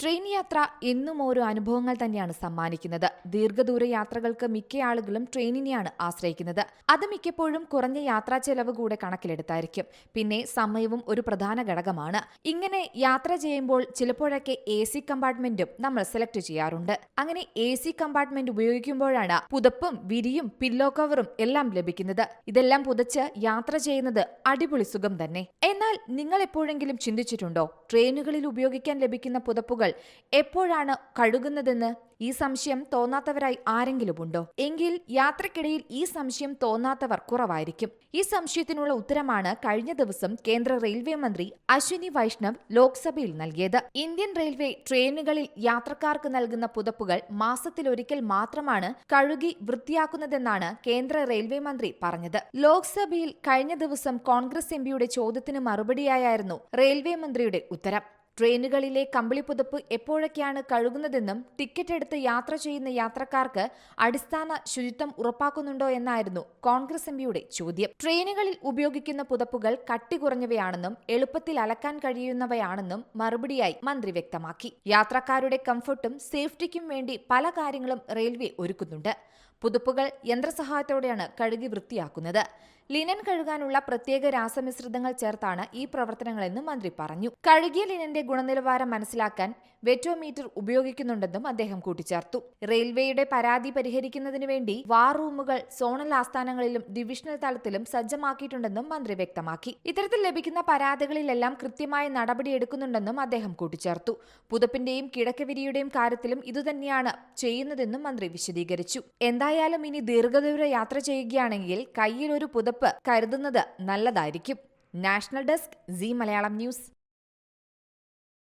Train യാത്ര എന്നും ഓരോ അനുഭവങ്ങൾ തന്നെയാണ് സമ്മാനിക്കുന്നത്. ദീർഘദൂര യാത്രകൾക്ക് മിക്ക ആളുകളും ട്രെയിനിനെയാണ് ആശ്രയിക്കുന്നത്. അത് മിക്കപ്പോഴും കുറഞ്ഞ യാത്രാ ചെലവ് കൂടെ കണക്കിലെടുത്തായിരിക്കും. പിന്നെ സമയവും ഒരു പ്രധാന ഘടകമാണ്. ഇങ്ങനെ യാത്ര ചെയ്യുമ്പോൾ ചിലപ്പോഴൊക്കെ എ സി കമ്പാർട്ട്മെന്റും നമ്മൾ സെലക്ട് ചെയ്യാറുണ്ട്. അങ്ങനെ എ സി കമ്പാർട്ട്മെന്റ് ഉപയോഗിക്കുമ്പോഴാണ് പുതപ്പും വിരിയും പില്ലോ കവറും എല്ലാം ലഭിക്കുന്നത്. ഇതെല്ലാം പുതച്ച് യാത്ര ചെയ്യുന്നത് അടിപൊളി സുഖം തന്നെ. എന്നാൽ നിങ്ങൾ എപ്പോഴെങ്കിലും ചിന്തിച്ചിട്ടുണ്ടോ? ട്രെയിനുകളിൽ ഉപയോഗിക്കാൻ ലഭിക്കുന്ന പുതപ്പുകൾ എപ്പോഴാണ് കഴുകുന്നതെന്ന് ഈ സംശയം തോന്നാത്തവരായി ആരെങ്കിലും ഉണ്ടോ എങ്കിൽ യാത്രക്കിടയിൽ ഈ സംശയം തോന്നാത്തവർ കുറവായിരിക്കും. ഈ സംശയത്തിനുള്ള ഉത്തരമാണ് കഴിഞ്ഞ ദിവസം കേന്ദ്ര റെയിൽവേ മന്ത്രി അശ്വിനി വൈഷ്ണവ് ലോക്സഭയിൽ നൽകിയത്. ഇന്ത്യൻ റെയിൽവേ ട്രെയിനുകളിൽ യാത്രക്കാർക്ക് നൽകുന്ന പുതപ്പുകൾ മാസത്തിലൊരിക്കൽ മാത്രമാണ് കഴുകി വൃത്തിയാക്കുന്നതെന്നാണ് കേന്ദ്ര റെയിൽവേ മന്ത്രി പറഞ്ഞത്. ലോക്സഭയിൽ കഴിഞ്ഞ ദിവസം കോൺഗ്രസ് എംപിയുടെ ചോദ്യത്തിന് മറുപടിയായിരുന്നു റെയിൽവേ മന്ത്രിയുടെ ഉത്തരം. ട്രെയിനുകളിലെ കമ്പിളിപ്പുതപ്പ് എപ്പോഴൊക്കെയാണ് കഴുകുന്നതെന്നും ടിക്കറ്റ് എടുത്ത് യാത്ര ചെയ്യുന്ന യാത്രക്കാർക്ക് അടിസ്ഥാന ശുചിത്വം ഉറപ്പാക്കുന്നുണ്ടോ എന്നായിരുന്നു കോൺഗ്രസ് എംപിയുടെ ചോദ്യം. ട്രെയിനുകളിൽ ഉപയോഗിക്കുന്ന പുതപ്പുകൾ കട്ടി കുറഞ്ഞവയാണെന്നും എളുപ്പത്തിൽ അലക്കാൻ കഴിയുന്നവയാണെന്നും മറുപടിയായി മന്ത്രി വ്യക്തമാക്കി. യാത്രക്കാരുടെ കംഫർട്ടും സേഫ്റ്റിക്കും വേണ്ടി പല കാര്യങ്ങളും റെയിൽവേ ഒരുക്കുന്നുണ്ട്. പുതുപ്പുകൾ യന്ത്രസഹായത്തോടെയാണ് കഴുകി വൃത്തിയാക്കുന്നത്. ലിനൻ കഴുകാനുള്ള പ്രത്യേക രാസമിശ്രിതങ്ങൾ ചേർത്താണ് ഈ പ്രവർത്തനങ്ങളെന്ന് മന്ത്രി പറഞ്ഞു. കഴുകിയ ലിനന്റെ ഗുണനിലവാരം മനസ്സിലാക്കാൻ വെറ്റോമീറ്റർ ഉപയോഗിക്കുന്നുണ്ടെന്നും അദ്ദേഹം കൂട്ടിച്ചേർത്തു. റെയിൽവേയുടെ പരാതി പരിഹരിക്കുന്നതിനു വേണ്ടി വാർ റൂമുകൾ സോണൽ ആസ്ഥാനങ്ങളിലും ഡിവിഷണൽ തലത്തിലും സജ്ജമാക്കിയിട്ടുണ്ടെന്നും മന്ത്രി വ്യക്തമാക്കി. ഇത്തരത്തിൽ ലഭിക്കുന്ന പരാതികളിലെല്ലാം കൃത്യമായ നടപടിയെടുക്കുന്നുണ്ടെന്നും അദ്ദേഹം കൂട്ടിച്ചേർത്തു. പുതപ്പിന്റെയും കിടക്കവിരിയുടെയും കാര്യത്തിലും ഇതുതന്നെയാണ് ചെയ്യുന്നതെന്നും മന്ത്രി വിശദീകരിച്ചു. എന്തായാലും ഇനി ദീർഘദൂര യാത്ര ചെയ്യുകയാണെങ്കിൽ കയ്യിൽ ഒരു പുതപ്പ് കരുതുന്നത് നല്ലതായിരിക്കും. National desk Zee Malayalam news.